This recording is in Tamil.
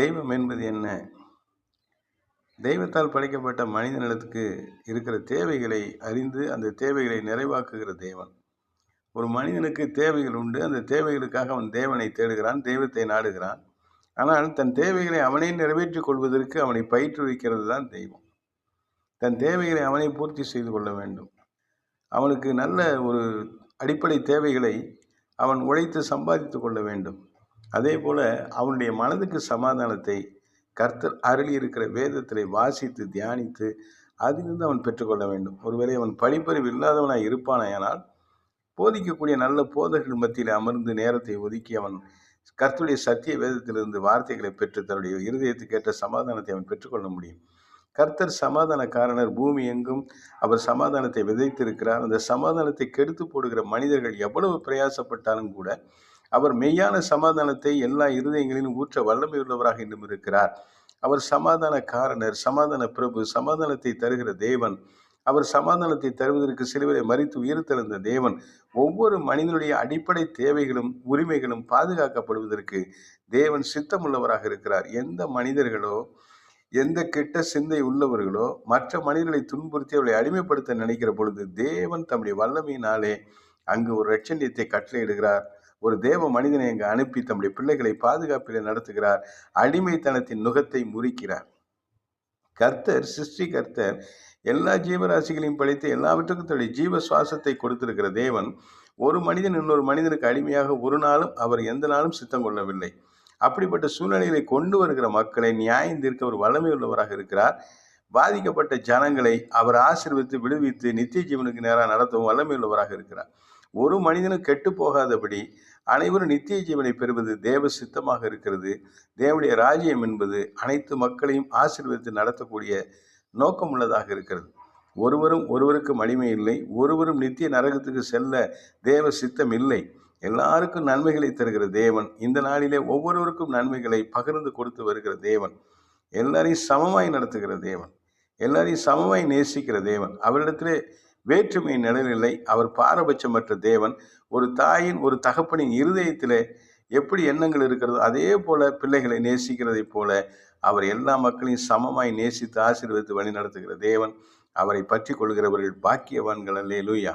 தெய்வம் என்பது என்ன? தெய்வத்தால் படைக்கப்பட்ட மனித நிலத்துக்கு இருக்கிற தேவைகளை அறிந்து அந்த தேவைகளை நிறைவாக்குகிற தேவன். ஒரு மனிதனுக்கு தேவைகள் உண்டு. அந்த தேவைகளுக்காக அவன் தேவனை தேடுகிறான் தெய்வத்தை நாடுகிறான். ஆனால் தன் தேவைகளை அவனே நிறைவேற்றிக் கொள்வதற்கு அவனை பயிற்றுவிக்கிறது தான் தெய்வம். தன் தேவைகளை அவனை பூர்த்தி செய்து கொள்ள வேண்டும். அவனுக்கு நல்ல ஒரு அடிப்படை தேவைகளை அவன் உழைத்து சம்பாதித்து கொள்ள வேண்டும். அதே போல் அவனுடைய மனதுக்கு சமாதானத்தை கர்த்தர் அருளி இருக்கிற வேதத்திலே வாசித்து தியானித்து அதிலிருந்து அவன் பெற்றுக்கொள்ள வேண்டும். ஒருவேளை அவன் படிப்பறிவு இல்லாதவனாக இருப்பானாயானால் போதிக்கக்கூடிய நல்ல போதகர்கள் மத்தியில் அமர்ந்து நேரத்தை ஒதுக்கி அவன் கர்த்தருடைய சத்திய வேதத்திலிருந்து வார்த்தைகளை பெற்று தன்னுடைய இருதயத்துக்கு ஏற்ற சமாதானத்தை அவன் பெற்றுக்கொள்ள முடியும். கர்த்தர் சமாதான காரணர் பூமி எங்கும் அவர் சமாதானத்தை விதைத்திருக்கிறார். அந்த சமாதானத்தை கெடுத்து போடுகிற மனிதர்கள் எவ்வளவு பிரயாசப்பட்டாலும் கூட அவர் மெய்யான சமாதானத்தை எல்லா இருதயங்களிலும் ஊற்ற வல்லமை உள்ளவராக இன்னும் இருக்கிறார். அவர் சமாதான காரணர் சமாதான பிரபு சமாதானத்தை தருகிற தேவன். அவர் சமாதானத்தை தருவதற்கு சிலுவிலை மறித்து உயிர்த்தெழுந்த தேவன். ஒவ்வொரு மனிதனுடைய அடிப்படை தேவைகளும் உரிமைகளும் பாதுகாக்கப்படுவதற்கு தேவன் சித்தமுள்ளவராக இருக்கிறார். எந்த மனிதர்களோ எந்த கெட்ட சிந்தை உள்ளவர்களோ மற்ற மனிதர்களை துன்புறுத்தி அவளை அடிமைப்படுத்த நினைக்கிற பொழுது தேவன் தம்முடைய வல்லமையினாலே அங்கு ஒரு ரட்சணியத்தை கட்டளையிடுகிறார். ஒரு தேவ மனிதனை அங்கு அனுப்பி தம்முடைய பிள்ளைகளை பாதுகாப்பில் நடத்துகிறார். அடிமைத்தனத்தின் நுகத்தை முறிக்கிறார். கர்த்தர் சிருஷ்டி கர்த்தர் எல்லா ஜீவராசிகளையும் படைத்து எல்லாவற்றுக்கும் தன்னுடைய ஜீவ சுவாசத்தை கொடுத்திருக்கிற தேவன் ஒரு மனிதன் இன்னொரு மனிதனுக்கு அடிமையாக ஒரு நாளும் அவர் எந்த நாளும் சித்தம் கொள்ளவில்லை. அப்படிப்பட்ட சூழ்நிலைகளை கொண்டு வருகிற மக்களை நியாயம் தீர்க்க ஒரு வல்லமை உள்ளவராக இருக்கிறார். பாதிக்கப்பட்ட ஜனங்களை அவர் ஆசிர்வித்து விடுவித்து நித்திய ஜீவனுக்கு நேராக நடத்தவும் வல்லமை உள்ளவராக இருக்கிறார். ஒரு மனிதனும் கெட்டு போகாதபடி அனைவரும் நித்திய ஜீவனை பெறுவது தேவ சித்தமாக இருக்கிறது. தேவனுடைய ராஜ்யம் என்பது அனைத்து மக்களையும் ஆசீர்வதித்து நடத்தக்கூடிய நோக்கம் உள்ளதாக இருக்கிறது. ஒருவரும் ஒருவருக்கு மலிமை இல்லை ஒருவரும் நித்திய நரகத்துக்கு செல்ல தேவ சித்தம் இல்லை. எல்லாருக்கும் நன்மைகளை தருகிற தேவன் இந்த நாளிலே ஒவ்வொருவருக்கும் நன்மைகளை பகிர்ந்து கொடுத்து வருகிற தேவன் எல்லாரையும் சமமாய் நடத்துகிற தேவன் எல்லாரையும் சமமாய் நேசிக்கிற தேவன். அவரிடத்திலே வேற்றுமை நிழலில்லை அவர் பாரபட்சமற்ற தேவன். ஒரு தாயின் ஒரு தகப்பனின் இருதயத்திலே எப்படி எண்ணங்கள் இருக்கிறதோ அதே போல பிள்ளைகளை நேசிக்கிறதைப் போல அவர் எல்லா மக்களையும் சமமாய் நேசித்து ஆசீர்வதித்து வழி நடத்துகிற தேவன். அவரை பற்றி கொள்கிறவர்கள் பாக்கியவான்கள். அல்லே லூயா